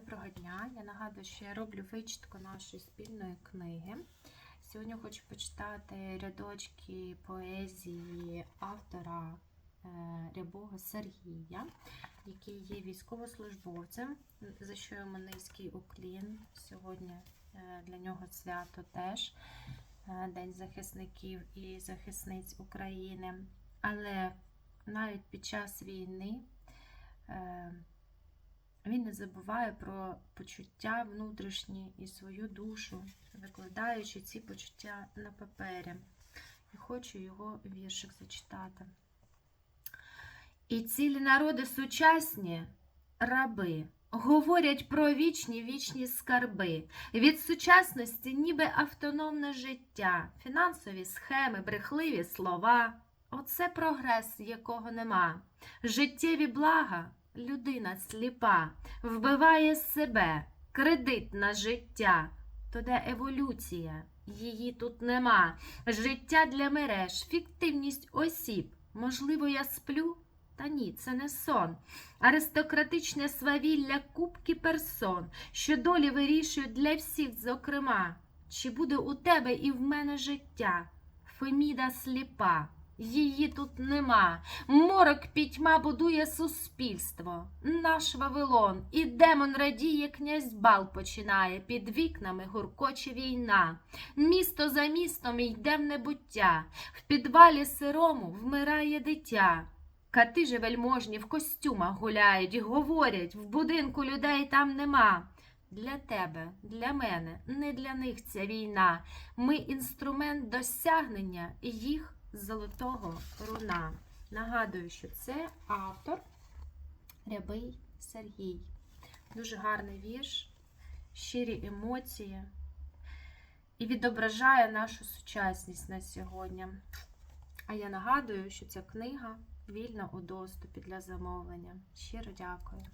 Доброго дня! Я нагадую, що я роблю вичитку нашої спільної книги. Сьогодні хочу почитати рядочки поезії автора е, Рябого Сергія, який є військовослужбовцем, за що йому низький уклін. Сьогодні е, для нього свято теж е, День захисників і захисниць України. Але навіть під час війни. Він не забуває про почуття внутрішні і свою душу, викладаючи ці почуття на папері. І хочу його віршик зачитати. І цілі народи сучасні раби. Говорять про вічні вічні скарби. Від сучасності ніби автономне життя, фінансові схеми, брехливі слова. Оце прогрес, якого нема. Життєві блага людина сліпа, вбиває себе, кредит на життя. То де еволюція? Її тут нема. Життя для мереж, фіктивність осіб. Можливо, я сплю? Та ні, це не сон. Аристократичне свавілля кубки персон, що долі вирішують для всіх, зокрема. Чи буде у тебе і в мене життя? Феміда сліпа. Її тут нема. Морок пітьма будує суспільство. Наш Вавилон, і демон радіє, князь бал починає, під вікнами гуркоче війна. Місто за містом йде в небуття, в підвалі сирому вмирає дитя. Кати же вельможні в костюмах гуляють, говорять, в будинку людей там нема. Для тебе, для мене, не для них ця війна. Ми інструмент досягнення їх золотого руна. Нагадую, що це автор Рябий Сергій. Дуже гарний вірш, щирі емоції і відображає нашу сучасність на сьогодні. А я нагадую, що ця книга вільна у доступі для замовлення. Щиро дякую.